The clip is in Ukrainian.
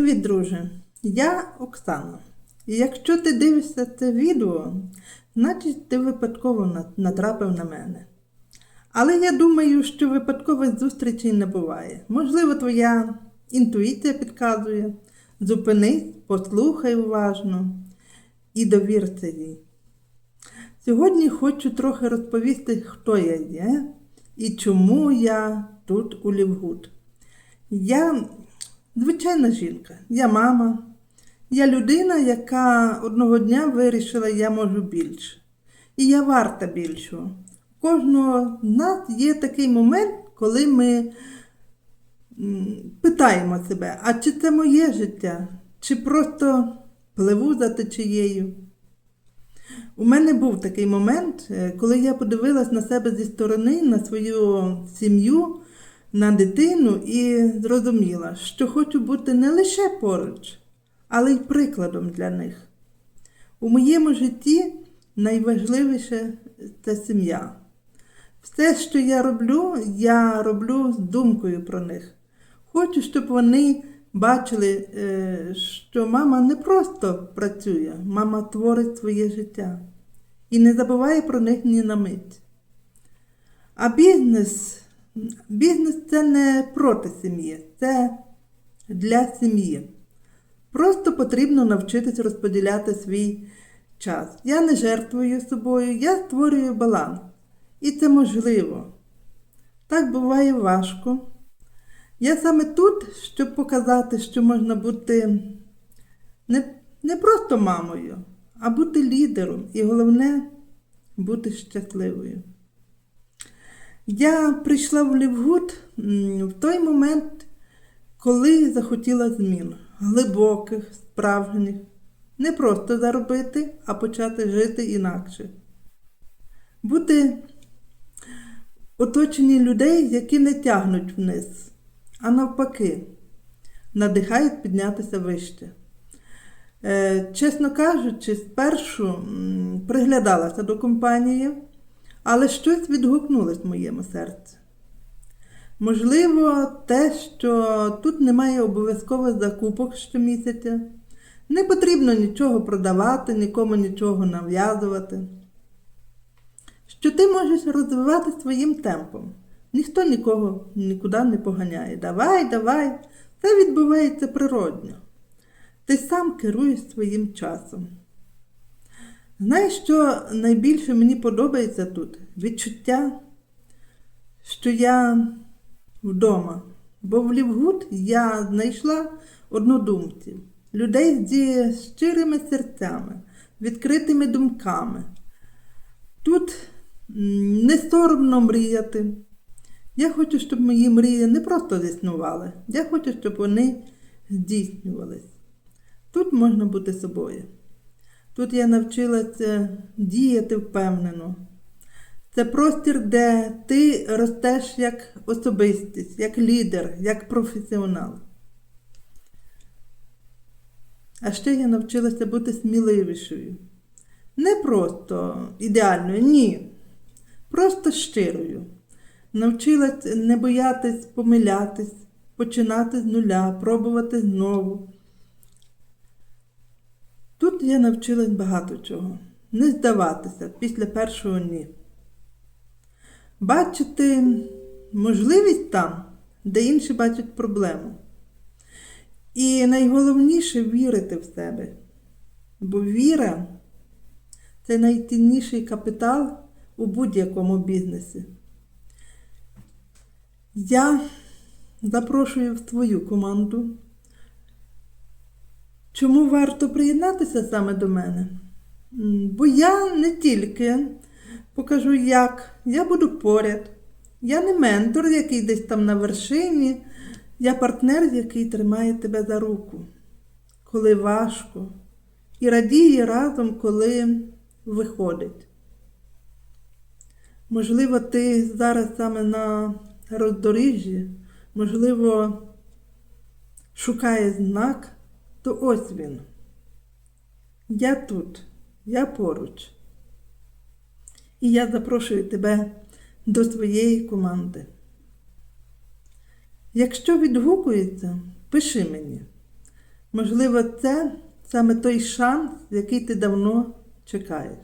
Привіт, друже! Я Оксана. І якщо ти дивишся це відео, значить ти випадково натрапив на мене. Але я думаю, що випадкових зустрічей не буває. Можливо, твоя інтуїція підказує. Зупинись, послухай уважно і довірся їй. Сьогодні хочу трохи розповісти, хто я є і чому я тут у Лівгуд. Я звичайна жінка, я мама. Я людина, яка одного дня вирішила, я можу більше. І я варта більшого. Кожного з нас є такий момент, коли ми питаємо себе, а чи це моє життя, чи просто пливу за течією. У мене був такий момент, е, коли я подивилась на себе зі сторони, на свою сім'ю, на дитину і зрозуміла, що хочу бути не лише поруч, але й прикладом для них. У моєму житті найважливіше це сім'я. Все, що я роблю, я роблю з думкою про них. Хочу, щоб вони бачили, е, що мама не просто працює, мама творить своє життя і не забуває про них ні на мить. А бізнес, бізнес це не проти сім'ї, це для сім'ї. Просто потрібно навчитись розподіляти свій час. Я не жертвую собою, я створюю баланс. І це можливо. Так буває важко. Я саме тут, щоб показати, що можна бути не, не просто мамою, а бути лідером. І головне бути щасливою. Я прийшла в Лівгуд в той момент, коли захотіла змін глибоких, справжніх. Не просто заробити, а почати жити інакше. Бути оточені людей, які не тягнуть вниз, а навпаки, надихають піднятися вище. Е, чесно кажучи, спершу приглядалася до компанії, але щось відгукнулось в моєму серці. Можливо, те, що тут немає обов'язкових закупок щомісяця, не потрібно нічого продавати, нікому нічого нав'язувати. Що ти можеш розвивати своїм темпом. Ніхто нікого нікуди не поганяє. Давай, давай. Це відбувається природньо. Ти сам керуєш своїм часом. Знаєш, що найбільше мені подобається тут? Відчуття, що я вдома. Бо в Лівгуд я знайшла однодумців, людей зі щирими серцями, відкритими думками. Тут не соромно мріяти. Я хочу, щоб мої мрії не просто існували. Я хочу, щоб вони здійснювались. Тут можна бути собою. Тут я навчилася діяти впевнено. Це простір, де ти ростеш як особистість, як лідер, як професіонал. А ще я навчилася бути сміливішою. Не просто ідеальною, ні. Просто щирою. Навчилась не боятись помилятись, починати з нуля, пробувати знову. Тут я навчилась багато чого. Не здаватися після першого ні. Бачити можливість там, де інші бачать проблему. І найголовніше вірити в себе. Бо віра це найцінніший капітал у будь-якому бізнесі. Я запрошую в твою команду. Чому варто приєднатися саме до мене? Бо я не тільки покажу, як, я буду поряд. Я не ментор, який десь там на вершині, я партнер, який тримає тебе за руку, коли важко, і радіє разом, коли виходить. Можливо, ти зараз саме на роздоріжжі, можливо, шукає знак, то ось він. Я тут, я поруч. І я запрошую тебе до своєї команди. Якщо відгукується, пиши мені. Можливо, це саме той шанс, який ти давно чекаєш.